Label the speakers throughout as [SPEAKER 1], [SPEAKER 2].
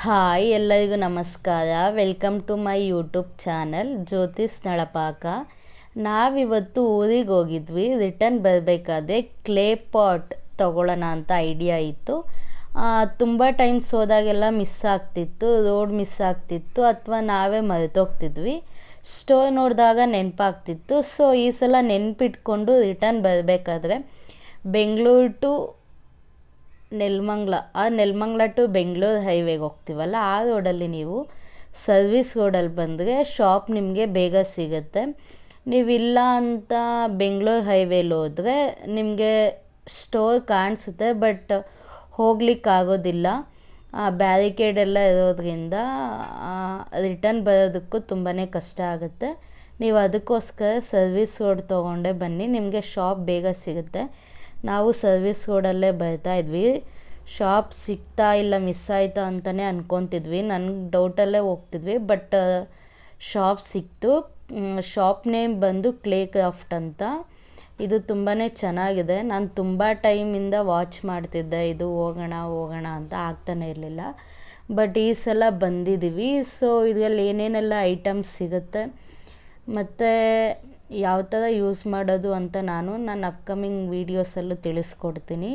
[SPEAKER 1] Hi ಎಲ್ಲರಿಗೂ ನಮಸ್ಕಾರ. Welcome to my YouTube channel Jyothish Nalapaka ನಾವಿವತ್ತು ಊರಿಗೆ ಹೋಗಿದ್ವಿ. ರಿಟರ್ನ್ ಬರಬೇಕಾದ್ರೆ ಕ್ಲೇ ಪಾಟ್ ತೊಗೊಳ್ಳೋಣ ಅಂತ ಐಡಿಯಾ ಇತ್ತು. ತುಂಬ ಟೈಮ್ಸ್ ಹೋದಾಗೆಲ್ಲ ಮಿಸ್ ಆಗ್ತಿತ್ತು ರೋಡ್ ಮಿಸ್ ಆಗ್ತಿತ್ತು, ಅಥವಾ ನಾವೇ ಮರೆತೋಗ್ತಿದ್ವಿ. ಸ್ಟೋರ್ ನೋಡಿದಾಗ ನೆನಪಾಗ್ತಿತ್ತು. ಸೊ ಈ ಸಲ ನೆನಪಿಟ್ಕೊಂಡು ರಿಟರ್ನ್ ಬರಬೇಕಾದ್ರೆ ಬೆಂಗಳೂರು ಟು ನೆಲಮಂಗ್ಲ, ಆ ನೆಲ್ಮಂಗ್ಲ ಟು ಬೆಂಗಳೂರು ಹೈವೇಗೆ ಹೋಗ್ತೀವಲ್ಲ, ಆ ರೋಡಲ್ಲಿ ನೀವು ಸರ್ವಿಸ್ ರೋಡಲ್ಲಿ ಬಂದರೆ ಶಾಪ್ ನಿಮಗೆ ಬೇಗ ಸಿಗುತ್ತೆ. ನೀವಿಲ್ಲ ಅಂತ ಬೆಂಗಳೂರು ಹೈವೇಲಿ ಹೋದರೆ ನಿಮಗೆ ಸ್ಟೋರ್ ಕಾಣಿಸುತ್ತೆ ಬಟ್ ಹೋಗ್ಲಿಕ್ಕಾಗೋದಿಲ್ಲ ಬ್ಯಾರಿಕೇಡ್ ಎಲ್ಲ ಇರೋದ್ರಿಂದ ರಿಟರ್ನ್ ಬರೋದಕ್ಕೂ ತುಂಬಾ ಕಷ್ಟ ಆಗುತ್ತೆ. ನೀವು ಅದಕ್ಕೋಸ್ಕರ ಸರ್ವಿಸ್ ರೋಡ್ ತೊಗೊಂಡೇ ಬನ್ನಿ, ನಿಮಗೆ ಶಾಪ್ ಬೇಗ ಸಿಗುತ್ತೆ. ನಾವು ಸರ್ವಿಸ್ ರೋಡಲ್ಲೇ ಬರ್ತಾ ಇದ್ವಿ. ಶಾಪ್ ಸಿಗ್ತಾ ಇಲ್ಲ ಮಿಸ್ ಆಯಿತಾ ಅಂತಲೇ ಅಂದ್ಕೊತಿದ್ವಿ ನನಗೆ ಡೌಟಲ್ಲೇ ಹೋಗ್ತಿದ್ವಿ ಬಟ್ ಶಾಪ್ ಸಿಕ್ತು. ಶಾಪ್ ನೇಮ್ ಬಂದು ಕ್ಲೇ ಕ್ರಾಫ್ಟ್ ಅಂತ. ಇದು ತುಂಬಾ ಚೆನ್ನಾಗಿದೆ. ನಾನು ತುಂಬ ಟೈಮಿಂದ ವಾಚ್ ಮಾಡ್ತಿದ್ದೆ. ಇದು ಹೋಗೋಣ ಹೋಗೋಣ ಅಂತ ಆಗ್ತಾನೆ ಇರಲಿಲ್ಲ. ಬಟ್ ಈ ಸಲ ಬಂದಿದ್ದೀವಿ. ಸೊ ಇದರಲ್ಲಿ ಏನೇನೆಲ್ಲ ಐಟಮ್ಸ್ ಸಿಗುತ್ತೆ? ಮತ್ತು ಯಾವ ಥರ ಯೂಸ್ ಮಾಡೋದು ಅಂತ ನಾನು ನನ್ನ ಅಪ್ಕಮಿಂಗ್ ವೀಡಿಯೋಸಲ್ಲೂ ತಿಳಿಸ್ಕೊಡ್ತೀನಿ.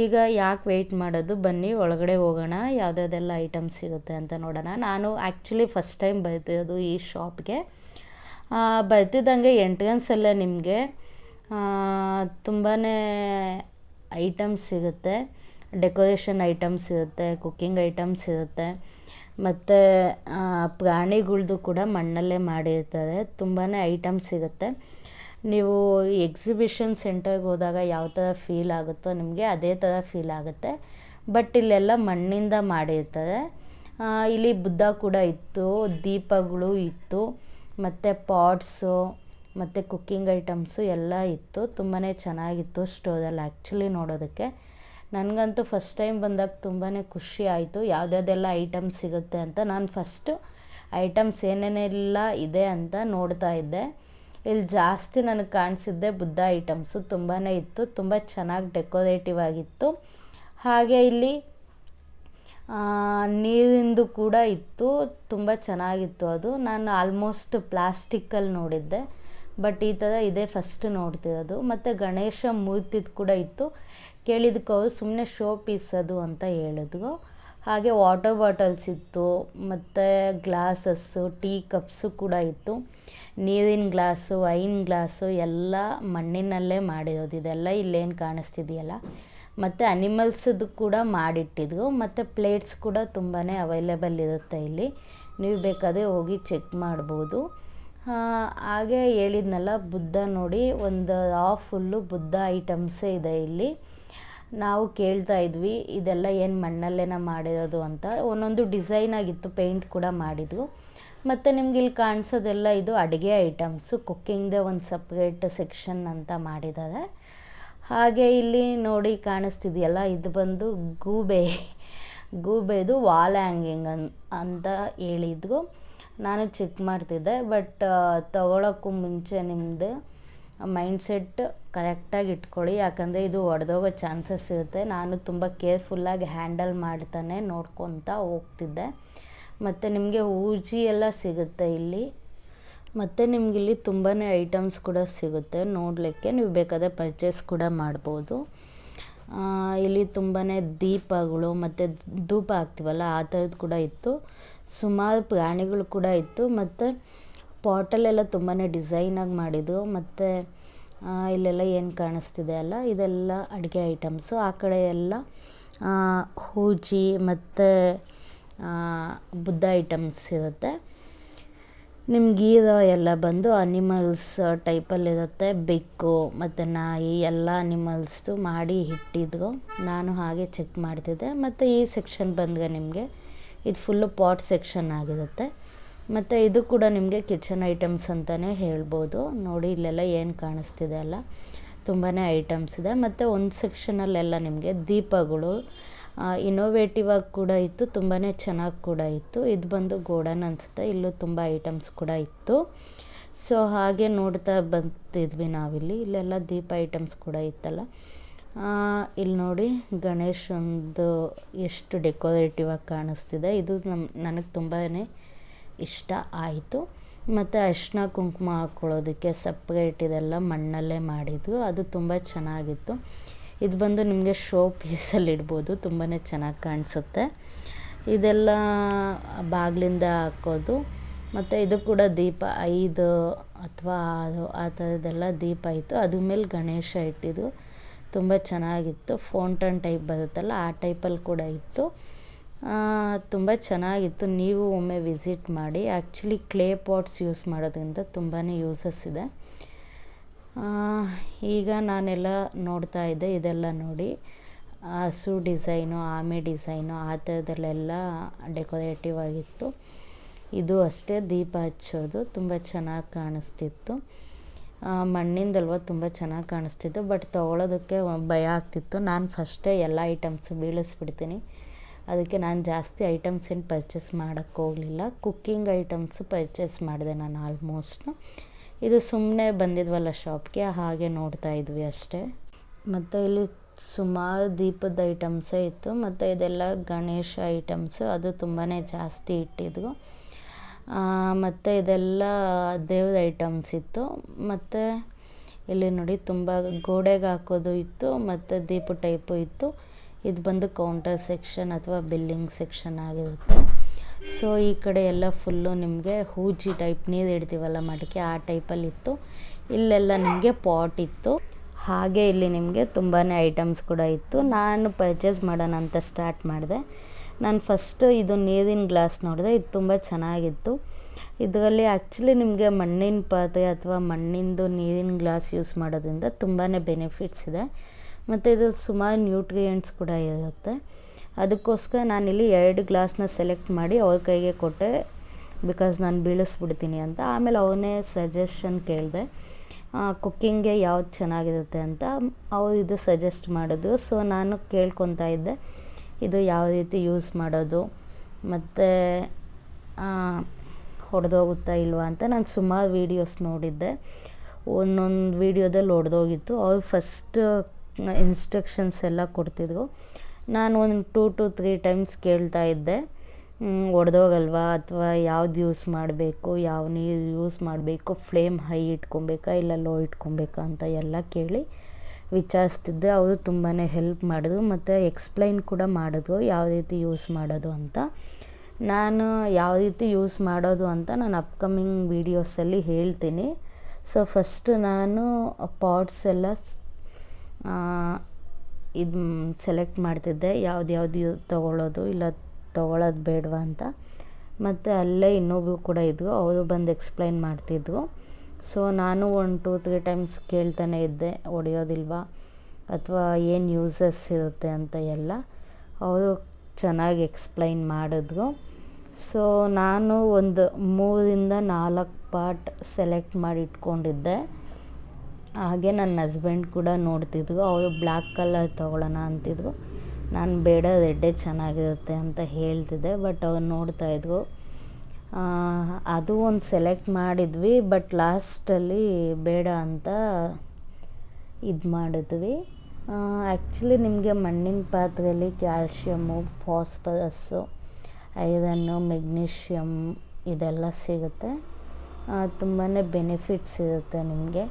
[SPEAKER 1] ಈಗ ಯಾಕೆ ವೆಯ್ಟ್ ಮಾಡೋದು? ಬನ್ನಿ, ಒಳಗಡೆ ಹೋಗೋಣ. ಯಾವುದ್ಯಾವ್ದೆಲ್ಲ ಐಟಮ್ಸ್ ಸಿಗುತ್ತೆ ಅಂತ ನೋಡೋಣ. ನಾನು ಆ್ಯಕ್ಚುಲಿ ಫಸ್ಟ್ ಟೈಮ್ ಬರ್ತಿರೋದು ಈ ಶಾಪ್ಗೆ ಬರ್ತಿದ್ದಂಗೆ ಎಂಟ್ರೆನ್ಸಲ್ಲೇ ನಿಮಗೆ ತುಂಬಾ ಐಟಮ್ಸ್ ಸಿಗುತ್ತೆ. ಡೆಕೋರೇಷನ್ ಐಟಮ್ಸ್ ಇರುತ್ತೆ ಕುಕ್ಕಿಂಗ್ ಐಟಮ್ಸ್ ಇರುತ್ತೆ ಮತ್ತು ಪ್ರಾಣಿಗಳ್ದು ಕೂಡ ಮಣ್ಣಲ್ಲೇ ಮಾಡಿರ್ತಾರೆ. ತುಂಬಾ ಐಟಮ್ಸ್ ಸಿಗುತ್ತೆ. ನೀವು ಎಕ್ಸಿಬಿಷನ್ ಸೆಂಟರ್ಗೆ ಹೋದಾಗ ಯಾವ ಥರ ಫೀಲ್ ಆಗುತ್ತೋ ನಿಮಗೆ ಅದೇ ಥರ ಫೀಲ್ ಆಗುತ್ತೆ. ಬಟ್ ಇಲ್ಲೆಲ್ಲ ಮಣ್ಣಿಂದ ಮಾಡಿರ್ತಾರೆ. ಇಲ್ಲಿ ಬುದ್ಧ ಕೂಡ ಇತ್ತು, ದೀಪಗಳು ಇತ್ತು, ಮತ್ತು ಪಾಟ್ಸು ಮತ್ತು ಕುಕ್ಕಿಂಗ್ ಐಟಮ್ಸು ಎಲ್ಲ ಇತ್ತು. ತುಂಬಾ ಚೆನ್ನಾಗಿತ್ತು ಸ್ಟೋರಲ್ಲಿ ಆ್ಯಕ್ಚುಲಿ ನೋಡೋದಕ್ಕೆ. ನನಗಂತೂ ಫಸ್ಟ್ ಟೈಮ್ ಬಂದಾಗ ತುಂಬಾ ಖುಷಿ ಆಯಿತು. ಯಾವುದ್ಯಾವ್ದೆಲ್ಲ ಐಟಮ್ಸ್ ಸಿಗುತ್ತೆ ಅಂತ ನಾನು ಫಸ್ಟು ಐಟಮ್ಸ್ ಏನೇನೆಲ್ಲ ಇದೆ ಅಂತ ನೋಡ್ತಾ ಇದ್ದೆ. ಇಲ್ಲಿ ಜಾಸ್ತಿ ನನಗೆ ಕಾಣಿಸಿದ್ದೆ ಬುದ್ಧ ಐಟಮ್ಸು ತುಂಬಾ ಇತ್ತು. ತುಂಬ ಚೆನ್ನಾಗಿ ಡೆಕೋರೇಟಿವ್ ಆಗಿತ್ತು. ಹಾಗೆ ಇಲ್ಲಿ ನೀರಿಂದು ಕೂಡ ಇತ್ತು. ತುಂಬ ಚೆನ್ನಾಗಿತ್ತು ಅದು. ನಾನು ಆಲ್ಮೋಸ್ಟ್ ಪ್ಲಾಸ್ಟಿಕ್ಕಲ್ಲಿ ನೋಡಿದ್ದೆ. ಬಟ್ ಈ ಥರ ಇದೇ ಫಸ್ಟ್ ನೋಡ್ತಿರೋದು. ಮತ್ತು ಗಣೇಶ ಮೂರ್ತಿದು ಕೂಡ ಇತ್ತು. ಕೇಳಿದಕ್ಕೆ ಅವರು ಸುಮ್ಮನೆ ಶೋ ಪೀಸ್ ಅದು ಅಂತ ಹೇಳಿದ್ರು. ಹಾಗೆ ವಾಟರ್ ಬಾಟಲ್ಸ್ ಇತ್ತು, ಮತ್ತು ಗ್ಲಾಸಸ್ಸು, ಟೀ ಕಪ್ಸು ಕೂಡ ಇತ್ತು. ನೀರಿನ ಗ್ಲಾಸು, ವೈನ್ ಗ್ಲಾಸು ಎಲ್ಲ ಮಣ್ಣಿನಲ್ಲೇ ಮಾಡಿರೋದು. ಇದೆಲ್ಲ ಇಲ್ಲೇನು ಕಾಣಿಸ್ತಿದೆಯಲ್ಲ. ಮತ್ತು ಅನಿಮಲ್ಸದ್ದು ಕೂಡ ಮಾಡಿಟ್ಟಿದ್ರು. ಮತ್ತು ಪ್ಲೇಟ್ಸ್ ಕೂಡ ತುಂಬಾ ಅವೈಲೇಬಲ್ ಇರುತ್ತೆ ಇಲ್ಲಿ. ನೀವು ಬೇಕಾದರೆ ಹೋಗಿ ಚೆಕ್ ಮಾಡ್ಬೋದು. ಹಾಗೆ ಹೇಳಿದ್ನಲ್ಲ, ಬುದ್ಧ ನೋಡಿ, ಒಂದು ಹಾಫ್ ಫುಲ್ಲು ಬುದ್ಧ ಐಟಮ್ಸೇ ಇದೆ ಇಲ್ಲಿ. ನಾವು ಕೇಳ್ತಾ ಇದ್ವಿ, ಇದೆಲ್ಲ ಏನು ಮಣ್ಣಲ್ಲೇನ ಮಾಡಿರೋದು ಅಂತ. ಒಂದೊಂದು ಡಿಸೈನ್ ಆಗಿತ್ತು ಪೇಂಟ್ ಕೂಡ ಮಾಡಿದ್ವು. ಮತ್ತು ನಿಮ್ಗೆ ಇಲ್ಲಿ ಕಾಣಿಸೋದೆಲ್ಲ ಇದು ಅಡುಗೆ ಐಟಮ್ಸು ಕುಕ್ಕಿಂಗ್ದೇ ಒಂದು ಸಪ್ರೇಟ್ ಸೆಕ್ಷನ್ ಅಂತ ಮಾಡಿದ್ದಾರೆ. ಹಾಗೆ ಇಲ್ಲಿ ನೋಡಿ ಕಾಣಿಸ್ತಿದೆಯಲ್ಲ, ಇದು ಬಂದು ಗೂಬೆ. ಗೂಬೆದು ವಾಲ್ ಹ್ಯಾಂಗಿಂಗ್ ಅಂತ ಹೇಳಿದ್ರು. ನಾನು ಚೆಕ್ ಮಾಡ್ತಿದ್ದೆ ಬಟ್ ತೊಗೊಳಕ್ಕೂ ಮುಂಚೆ ನಿಮ್ಮದು ಮೈಂಡ್ಸೆಟ್ ಕರೆಕ್ಟಾಗಿ ಇಟ್ಕೊಳ್ಳಿ. ಯಾಕಂದರೆ ಇದು ಒಡೆದೋಗೋ ಚಾನ್ಸಸ್ ಇರುತ್ತೆ. ನಾನು ತುಂಬ ಕೇರ್ಫುಲ್ಲಾಗಿ ಹ್ಯಾಂಡಲ್ ಮಾಡ್ತಾನೆ, ನೋಡ್ಕೊತ ಹೋಗ್ತಿದ್ದೆ. ಮತ್ತು ನಿಮಗೆ ಊಜಿ ಎಲ್ಲ ಸಿಗುತ್ತೆ ಇಲ್ಲಿ. ಮತ್ತು ನಿಮ್ಗೆ ಇಲ್ಲಿ ತುಂಬಾ ಐಟಮ್ಸ್ ಕೂಡ ಸಿಗುತ್ತೆ. ನೋಡಲಿಕ್ಕೆ ನೀವು ಬೇಕಾದರೆ ಪರ್ಚೇಸ್ ಕೂಡ ಮಾಡ್ಬೋದು. ಇಲ್ಲಿ ತುಂಬಾ ದೀಪಗಳು, ಮತ್ತು ಧೂಪ ಹಾಕ್ತೀವಲ್ಲ, ಆ ಥರದ್ದು ಕೂಡ ಇತ್ತು. ಸುಮಾರು ಪ್ರಾಣಿಗಳು ಕೂಡ ಇತ್ತು. ಮತ್ತು ಪಾಟಲ್ಲೆಲ್ಲ ತುಂಬಾ ಡಿಸೈನಾಗಿ ಮಾಡಿದ್ದು ಮತ್ತು ಇಲ್ಲೆಲ್ಲ ಏನು ಕಾಣಿಸ್ತಿದೆ ಅಲ್ಲ, ಇದೆಲ್ಲ ಅಡುಗೆ ಐಟಮ್ಸು. ಆ ಕಡೆ ಎಲ್ಲ ಹೂಜಿ ಮತ್ತು ಬುದ್ಧ ಐಟಮ್ಸ್ ಇರುತ್ತೆ. ನಿಮ್ಗೆ ಗೀರ ಎಲ್ಲ ಬಂದು ಅನಿಮಲ್ಸ್ ಟೈಪಲ್ಲಿರುತ್ತೆ ಬೆಕ್ಕು ಮತ್ತು ನಾಯಿ ಎಲ್ಲ ಅನಿಮಲ್ಸ್ದು ಮಾಡಿ ಇಟ್ಟಿದ್ರು. ನಾನು ಹಾಗೆ ಚೆಕ್ ಮಾಡ್ತಿದ್ದೆ. ಮತ್ತು ಈ ಸೆಕ್ಷನ್ ಬಂದರೆ ನಿಮಗೆ ಇದು ಫುಲ್ಲು ಪಾಟ್ ಸೆಕ್ಷನ್ ಆಗಿರುತ್ತೆ. ಮತ್ತು ಇದು ಕೂಡ ನಿಮಗೆ ಕಿಚನ್ ಐಟಮ್ಸ್ ಅಂತಲೇ ಹೇಳ್ಬೋದು. ನೋಡಿ, ಇಲ್ಲೆಲ್ಲ ಏನು ಕಾಣಿಸ್ತಿದೆ ಅಲ್ಲ? ತುಂಬಾ ಐಟಮ್ಸ್ ಇದೆ. ಮತ್ತು ಒಂದು ಸೆಕ್ಷನಲ್ಲೆಲ್ಲ ನಿಮಗೆ ದೀಪಗಳು ಇನೋವೇಟಿವ್ ಆಗಿ ಕೂಡ ಇತ್ತು ತುಂಬಾ ಚೆನ್ನಾಗಿ ಕೂಡ ಇತ್ತು. ಇದು ಬಂದು ಗೋಡನ್ ಅನಿಸುತ್ತೆ. ಇಲ್ಲೂ ತುಂಬ ಐಟಮ್ಸ್ ಕೂಡ ಇತ್ತು. ಸೊ ಹಾಗೆ ನೋಡ್ತಾ ಬಂತಿದ್ವಿ ನಾವಿಲ್ಲಿ. ಇಲ್ಲೆಲ್ಲ ದೀಪ ಐಟಮ್ಸ್ ಕೂಡ ಇತ್ತಲ್ಲ. ಇಲ್ಲಿ ನೋಡಿ ಗಣೇಶ್ ಒಂದು ಎಷ್ಟು ಡೆಕೋರೇಟಿವ್ ಆಗಿ ಕಾಣಿಸ್ತಿದೆ. ಇದು ನಮ್ಮ ನನಗೆ ತುಂಬಾ ಇಷ್ಟ ಆಯಿತು. ಮತ್ತು ಅರಿಶಿನ ಕುಂಕುಮ ಹಾಕ್ಕೊಳ್ಳೋದಕ್ಕೆ ಸಪ್ರೇಟ್ ಇದೆಲ್ಲ ಮಣ್ಣಲ್ಲೇ ಮಾಡಿದ್ದು. ಅದು ತುಂಬ ಚೆನ್ನಾಗಿತ್ತು. ಇದು ಬಂದು ನಿಮಗೆ ಶೋ ಪೀಸಲ್ಲಿ ಇಡ್ಬೋದು. ತುಂಬಾ ಚೆನ್ನಾಗಿ ಕಾಣಿಸುತ್ತೆ. ಇದೆಲ್ಲ ಬಾಗಿಲಿಂದ ಹಾಕೋದು. ಮತ್ತು ಇದು ಕೂಡ ದೀಪ ಐದು ಅಥವಾ ಆರು ಆ ಥರದ್ದೆಲ್ಲ ದೀಪ ಇತ್ತು. ಅದ್ರ ಮೇಲೆ ಗಣೇಶ ಇಟ್ಟಿದ್ದು. ತುಂಬ ಚೆನ್ನಾಗಿತ್ತು. ಫೌಂಟನ್ ಟೈಪ್ ಬರುತ್ತಲ್ಲ, ಆ ಟೈಪಲ್ಲಿ ಕೂಡ ಇತ್ತು. ತುಂಬ ಚೆನ್ನಾಗಿತ್ತು. ನೀವು ಒಮ್ಮೆ ವಿಸಿಟ್ ಮಾಡಿ. ಆ್ಯಕ್ಚುಲಿ ಕ್ಲೇ ಪಾಟ್ಸ್ ಯೂಸ್ ಮಾಡೋದ್ರಿಂದ ತುಂಬಾ ಯೂಸಸ್ ಇದೆ. ಈಗ ನಾನೆಲ್ಲ ನೋಡ್ತಾ ಇದ್ದೆ, ಇದೆಲ್ಲ ನೋಡಿ. ಹಸು ಡಿಸೈನು, ಆಮೆ ಡಿಸೈನು, ಆ ಥರದಲ್ಲೆಲ್ಲ ಡೆಕೋರೇಟಿವ್ ಆಗಿತ್ತು. ಇದು ಅಷ್ಟೇ ದೀಪ ಹಚ್ಚೋದು. ತುಂಬ ಚೆನ್ನಾಗಿ ಕಾಣಿಸ್ತಿತ್ತು. ಮಣ್ಣಿಂದಲ್ವ ತುಂಬ ಚೆನ್ನಾಗಿ ಕಾಣಿಸ್ತಿತ್ತು, ಬಟ್ ತೊಗೊಳೋದಕ್ಕೆ ಭಯ ಆಗ್ತಿತ್ತು. ನಾನು ಫಸ್ಟೇ ಎಲ್ಲ ಐಟಮ್ಸು ಬೀಳಿಸ್ಬಿಡ್ತೀನಿ. ಅದಕ್ಕೆ ನಾನು ಜಾಸ್ತಿ ಐಟಮ್ಸ್ ಏನು ಪರ್ಚೇಸ್ ಮಾಡೋಕ್ಕೆ ಹೋಗಲಿಲ್ಲ. ಕುಕ್ಕಿಂಗ್ ಐಟಮ್ಸ್ ಪರ್ಚೇಸ್ ಮಾಡಿದೆ ನಾನು ಆಲ್ಮೋಸ್ಟು ಇದು ಸುಮ್ಮನೆ ಬಂದಿದ್ವಲ್ಲ ಶಾಪ್ಗೆ ಹಾಗೆ ನೋಡ್ತಾ ಇದ್ವಿ ಅಷ್ಟೇ. ಮತ್ತು ಇಲ್ಲಿ ಸುಮಾರು ದೀಪದ ಐಟಮ್ಸೇ ಇತ್ತು. ಮತ್ತು ಇದೆಲ್ಲ ಗಣೇಶ ಐಟಮ್ಸು ಅದು ತುಂಬಾ ಜಾಸ್ತಿ ಇಟ್ಟಿದ್ವು. ಮತ್ತು ಇದೆಲ್ಲ ದೇವ್ರ ಐಟಮ್ಸ್ ಇತ್ತು. ಮತ್ತು ಇಲ್ಲಿ ನೋಡಿ ತುಂಬ ಗೋಡೆಗೆ ಹಾಕೋದು ಇತ್ತು, ಮತ್ತು ದೀಪ ಟೈಪು ಇತ್ತು. ಇದು ಬಂದು ಕೌಂಟರ್ ಸೆಕ್ಷನ್ ಅಥವಾ ಬಿಲ್ಲಿಂಗ್ ಸೆಕ್ಷನ್ ಆಗಿರುತ್ತೆ. ಸೊ ಈ ಕಡೆ ಎಲ್ಲ ಫುಲ್ಲು ನಿಮಗೆ ಹೂಜಿ ಟೈಪ್ ನೀರು ಇಡ್ತೀವಲ್ಲ ಮಡಿಕೆ, ಆ ಟೈಪಲ್ಲಿ ಇತ್ತು. ಇಲ್ಲೆಲ್ಲ ನಿಮಗೆ ಪಾಟ್ ಇತ್ತು. ಹಾಗೆ ಇಲ್ಲಿ ನಿಮಗೆ ತುಂಬಾ ಐಟಮ್ಸ್ ಕೂಡ ಇತ್ತು. ನಾನು ಪರ್ಚೇಸ್ ಮಾಡೋಣ ಅಂತ ಸ್ಟಾರ್ಟ್ ಮಾಡಿದೆ. ನಾನು ಫಸ್ಟು ಇದು ನೀರಿನ ಗ್ಲಾಸ್ ನೋಡಿದೆ, ಇದು ತುಂಬ ಚೆನ್ನಾಗಿತ್ತು. ಇದರಲ್ಲಿ ಆ್ಯಕ್ಚುಲಿ ನಿಮಗೆ ಮಣ್ಣಿನ ಪಾತ್ರೆ ಅಥವಾ ಮಣ್ಣಿಂದು ನೀರಿನ ಗ್ಲಾಸ್ ಯೂಸ್ ಮಾಡೋದ್ರಿಂದ ತುಂಬಾ ಬೆನಿಫಿಟ್ಸ್ ಇದೆ. ಮತ್ತು ಇದು ಸುಮಾರು ನ್ಯೂಟ್ರಿಯೆಂಟ್ಸ್ ಕೂಡ ಇರುತ್ತೆ. ಅದಕ್ಕೋಸ್ಕರ ನಾನಿಲ್ಲಿ ಎರಡು ಗ್ಲಾಸ್ನ ಸೆಲೆಕ್ಟ್ ಮಾಡಿ ಅವ್ರ ಕೈಗೆ ಕೊಟ್ಟೆ ಬಿಕಾಸ್ ನಾನು ಬೀಳಿಸ್ಬಿಡ್ತೀನಿ ಅಂತ. ಆಮೇಲೆ ಅವನೇ ಸಜೆಷನ್ ಕೇಳಿದೆ ಕುಕ್ಕಿಂಗ್ಗೆ ಯಾವ್ದು ಚೆನ್ನಾಗಿರುತ್ತೆ ಅಂತ. ಅವರು ಇದು ಸಜೆಸ್ಟ್ ಮಾಡಿದ್ರು. ಸೊ ನಾನು ಕೇಳ್ಕೊತಾ ಇದ್ದೆ. ಇದು ಯಾವ ರೀತಿ ಯೂಸ್ ಮಾಡೋದು ಮತ್ತು ಹೊಡೆದೋಗುತ್ತಾ ಇಲ್ವಾ ಅಂತ ನಾನು ಸುಮಾರು ವೀಡಿಯೋಸ್ ನೋಡಿದ್ದೆ. ಒಂದೊಂದು ವೀಡಿಯೋದಲ್ಲಿ ಹೊಡೆದೋಗಿತ್ತು. ಅವ್ರು ಫಸ್ಟ್ ಇನ್ಸ್ಟ್ರಕ್ಷನ್ಸ್ ಎಲ್ಲ ಕೊಡ್ತಿದ್ರು. ನಾನು ಒಂದು ಟೂ ಟು ತ್ರೀ ಟೈಮ್ಸ್ ಕೇಳ್ತಾ ಇದ್ದೆ. ಒಡೆದೋಗಲ್ವಾ ಅಥವಾ ಯಾವ್ದು ಯೂಸ್ ಮಾಡಬೇಕು, ಯಾವ ನೀರು ಯೂಸ್ ಮಾಡಬೇಕು ಫ್ಲೇಮ್ ಹೈ ಇಟ್ಕೊಬೇಕಾ ಇಲ್ಲ ಲೋ ಇಟ್ಕೊಬೇಕಾ ಅಂತ ಎಲ್ಲ ಕೇಳಿ ವಿಚಾರಿಸ್ತಿದ್ದೆ. ಅವರು ತುಂಬಾ ಹೆಲ್ಪ್ ಮಾಡಿದ್ರು ಮತ್ತು ಎಕ್ಸ್ಪ್ಲೈನ್ ಕೂಡ ಮಾಡಿದ್ರು ಯಾವ ರೀತಿ ಯೂಸ್ ಮಾಡೋದು ಅಂತ. ನಾನು ಯಾವ ರೀತಿ ಯೂಸ್ ಮಾಡೋದು ಅಂತ ನಾನು ಅಪ್ಕಮಿಂಗ್ ವೀಡಿಯೋಸಲ್ಲಿ ಹೇಳ್ತೀನಿ. ಸೊ ಫಸ್ಟ್ ನಾನು ಪಾಟ್ಸ್ ಎಲ್ಲ ಇದು ಸೆಲೆಕ್ಟ್ ಮಾಡ್ತಿದ್ದೆ. ಯಾವ್ದು ಯಾವ್ದು ತೊಗೊಳ್ಳೋದು ಇಲ್ಲ ತೊಗೊಳ್ಳೋದು ಬೇಡವಾ ಅಂತ. ಮತ್ತು ಅಲ್ಲೇ ಇನ್ನೊಬ್ಬರು ಕೂಡ ಇದ್ದರು ಅವರು ಬಂದು ಎಕ್ಸ್ಪ್ಲೈನ್ ಮಾಡ್ತಿದ್ರು. ಸೊ ನಾನು ಒನ್ ಟೂ ತ್ರೀ ಟೈಮ್ಸ್ ಕೇಳ್ತಾನೆ ಇದ್ದೆ, ಹೊಡೆಯೋದಿಲ್ವಾ? ಅಥವಾ, ಏನು ಯೂಸಸ್ ಇರುತ್ತೆ? ಅಂತ ಎಲ್ಲ ಅವರು ಚೆನ್ನಾಗಿ ಎಕ್ಸ್ಪ್ಲೈನ್ ಮಾಡಿದ್ರು. ಸೊ ನಾನು ಒಂದು ಮೂರರಿಂದ ನಾಲ್ಕು ಪಾರ್ಟ್ ಸೆಲೆಕ್ಟ್ ಮಾಡಿ ಇಟ್ಕೊಂಡಿದ್ದೆ. ಹಾಗೆ ನನ್ನ ಹಸ್ಬೆಂಡ್ ಕೂಡ ನೋಡ್ತಿದ್ರು, ಅವರು ಬ್ಲ್ಯಾಕ್ ಕಲರ್ ತೊಗೊಳ್ಳೋಣ ಅಂತಿದ್ರು. ನಾನು ಬೇಡ ರೆಡ್ಡೇ ಚೆನ್ನಾಗಿರುತ್ತೆ ಅಂತ ಹೇಳ್ತಿದ್ದೆ ಬಟ್ ಅವ್ರು ನೋಡ್ತಾಯಿದ್ರು ಅದು ಒಂದು ಸೆಲೆಕ್ಟ್ ಮಾಡಿದ್ವಿ ಬಟ್ ಲಾಸ್ಟಲ್ಲಿ ಬೇಡ ಅಂತ ಇದು ಮಾಡಿದ್ವಿ. ಆ್ಯಕ್ಚುಲಿ ನಿಮಗೆ ಮಣ್ಣಿನ ಪಾತ್ರೆಯಲ್ಲಿ ಕ್ಯಾಲ್ಶಿಯಮ್ಮು ಫಾಸ್ಫರಸ್ಸು ಐರನ್ನು ಮೆಗ್ನೀಷಿಯಮ್ ಇದೆಲ್ಲ ಸಿಗುತ್ತೆ. ತುಂಬಾ ಬೆನಿಫಿಟ್ಸ್ ಇರುತ್ತೆ ನಿಮಗೆ.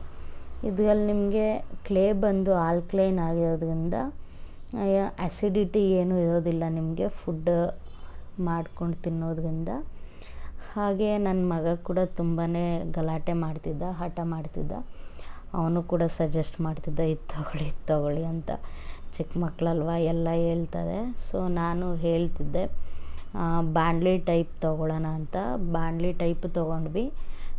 [SPEAKER 1] ಇದರಲ್ಲಿ ನಿಮಗೆ ಕ್ಲೇ ಬಂದು ಆಲ್ಕ್ಲೈನ್ ಆಗಿರೋದ್ರಿಂದ ಆ್ಯಸಿಡಿಟಿ ಏನೂ ಇರೋದಿಲ್ಲ ನಿಮಗೆ ಫುಡ್ ಮಾಡ್ಕೊಂಡು ತಿನ್ನೋದ್ರಿಂದ. ಹಾಗೆ ನನ್ನ ಮಗ ಕೂಡ ತುಂಬಾ ಗಲಾಟೆ ಮಾಡ್ತಿದ್ದ, ಹಠ ಮಾಡ್ತಿದ್ದ. ಅವನು ಕೂಡ ಸಜೆಸ್ಟ್ ಮಾಡ್ತಿದ್ದ, ಇದು ತೊಗೊಳ್ಳಿ ಇದು ತೊಗೊಳ್ಳಿ ಅಂತ. ಚಿಕ್ಕ ಮಕ್ಕಳಲ್ವ ಎಲ್ಲ ಹೇಳ್ತಾರೆ ಸೊ ನಾನು ಹೇಳ್ತಿದ್ದೆ ಬಾಣಲಿ ಟೈಪ್ ತೊಗೊಳ್ಳೋಣ ಅಂತ. ಬಾಣಲಿ ಟೈಪ್ ತೊಗೊಂಡ್ವಿ.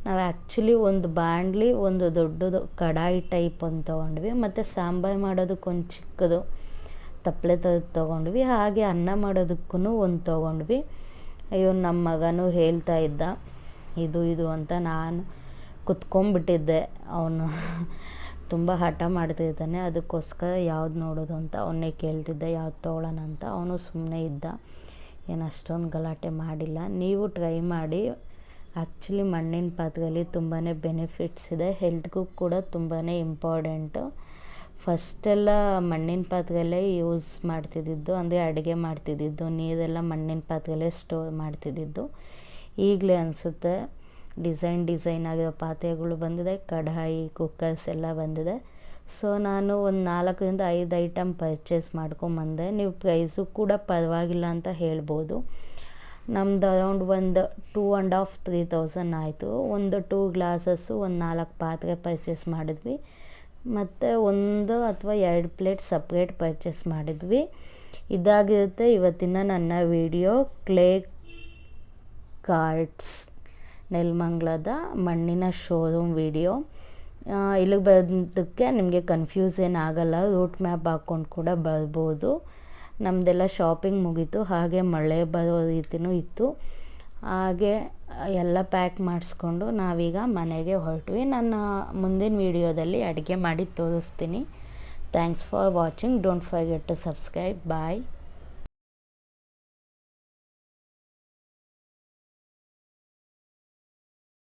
[SPEAKER 1] ನಾವು ಆ್ಯಕ್ಚುಲಿ ಒಂದು ಬಾಣಲಿ, ಒಂದು ದೊಡ್ಡದು ಕಡಾಯಿ ಟೈಪ್ ಅಂತ ತೊಗೊಂಡ್ವಿ. ಮತ್ತು ಸಾಂಬಾರು ಮಾಡೋದಕ್ಕೊಂದು ಚಿಕ್ಕದು ತಪ್ಪಲೆ ತೊಗೊಂಡ್ವಿ. ಹಾಗೆ ಅನ್ನ ಮಾಡೋದಕ್ಕೂ ಒಂದು ತೊಗೊಂಡ್ವಿ. ಅಯ್ಯೋ ನಮ್ಮ ಮಗನೂ ಹೇಳ್ತಾ ಇದ್ದ, ಇದು ಇದು ಅಂತ ನಾನು ಕುತ್ಕೊಂಡ್ಬಿಟ್ಟಿದ್ದೆ. ಅವನು ತುಂಬ ಹಠ ಮಾಡ್ತಿದ್ದಾನೆ. ಅದಕ್ಕೋಸ್ಕರ ಯಾವ್ದು ನೋಡೋದು ಅಂತ ಅವನ್ನೇ ಕೇಳ್ತಿದ್ದೆ, ಯಾವ್ದು ತೊಗೊಳ್ಳೋಣ ಅಂತ. ಅವನು ಸುಮ್ಮನೆ ಇದ್ದ, ಏನು ಅಷ್ಟೊಂದು ಗಲಾಟೆ ಮಾಡಿಲ್ಲ. ನೀವು ಟ್ರೈ ಮಾಡಿ. ಆ್ಯಕ್ಚುಲಿ ಮಣ್ಣಿನ ಪಾತ್ರೆಯಲ್ಲಿ ತುಂಬಾ ಬೆನಿಫಿಟ್ಸ್ ಇದೆ. ಹೆಲ್ತ್ಗೂ ಕೂಡ ತುಂಬಾ ಇಂಪಾರ್ಟೆಂಟು. ಫಸ್ಟೆಲ್ಲ ಮಣ್ಣಿನ ಪಾತ್ರೆಯಲ್ಲೇ ಯೂಸ್ ಮಾಡ್ತಿದ್ದಿದ್ದು, ಅಂದರೆ ಅಡುಗೆ ಮಾಡ್ತಿದ್ದಿದ್ದು, ನೀರೆಲ್ಲ ಮಣ್ಣಿನ ಪಾತ್ರೆಯಲ್ಲೇ ಸ್ಟೋರ್ ಮಾಡ್ತಿದ್ದಿದ್ದು. ಈಗಲೇ ಅನಿಸುತ್ತೆ, ಡಿಸೈನ್ ಡಿಸೈನ್ ಆಗಿರೋ ಪಾತ್ರೆಗಳು ಬಂದಿದೆ, ಕಡಾಯಿ, ಕುಕ್ಕರ್ಸ್ ಎಲ್ಲ ಬಂದಿದೆ. ಸೊ, ನಾನು ಒಂದು ನಾಲ್ಕರಿಂದ ಐದು ಐಟಮ್ ಪರ್ಚೇಸ್ ಮಾಡ್ಕೊಂಬಂದೆ. ನೀವು ಪ್ರೈಸು ಕೂಡ ಪರವಾಗಿಲ್ಲ ಅಂತ ಹೇಳ್ಬೋದು. ನಮ್ದು ಅರೌಂಡ್ ಒಂದು two and half three thousand ಆಯಿತು. ಒಂದು ಟೂ ಗ್ಲಾಸಸ್ಸು, ಒಂದು ನಾಲ್ಕು ಪಾತ್ರೆ ಪರ್ಚೇಸ್ ಮಾಡಿದ್ವಿ. ಮತ್ತು ಒಂದು ಅಥವಾ ಎರಡು ಪ್ಲೇಟ್ ಸಪ್ರೇಟ್ ಪರ್ಚೇಸ್ ಮಾಡಿದ್ವಿ. ಇದಾಗಿರುತ್ತೆ ಇವತ್ತಿನ ನನ್ನ ವಿಡಿಯೋ. ಕ್ಲೇ ಕಾರ್ಟ್ಸ್, ನೆಲ್ಮಂಗ್ಲದ ಮಣ್ಣಿನ ಶೋರೂಮ್ ವಿಡಿಯೋ. ಇಲ್ಲಿಗೆ ಬಂದಕ್ಕೆ ನಿಮಗೆ ಕನ್ಫ್ಯೂಸ್ ಏನಾಗಲ್ಲ ರೂಟ್ ಮ್ಯಾಪ್ ಹಾಕ್ಕೊಂಡು ಕೂಡ ಬರ್ಬೋದು. ನಮ್ಮದೆಲ್ಲ ಶಾಪಿಂಗ್ ಮುಗೀತು, ಹಾಗೆ ಮಳೆ ಬರೋ ರೀತಿಯೂ ಇತ್ತು. ಹಾಗೆ ಎಲ್ಲ ಪ್ಯಾಕ್ ಮಾಡಿಸ್ಕೊಂಡು ನಾವೀಗ ಮನೆಗೆ ಹೊರಟ್ವಿ. ನನ್ನ ಮುಂದಿನ ವೀಡಿಯೋದಲ್ಲಿ ಅಡುಗೆ ಮಾಡಿ ತೋರಿಸ್ತೀನಿ. Thanks for watching don't forget to subscribe bye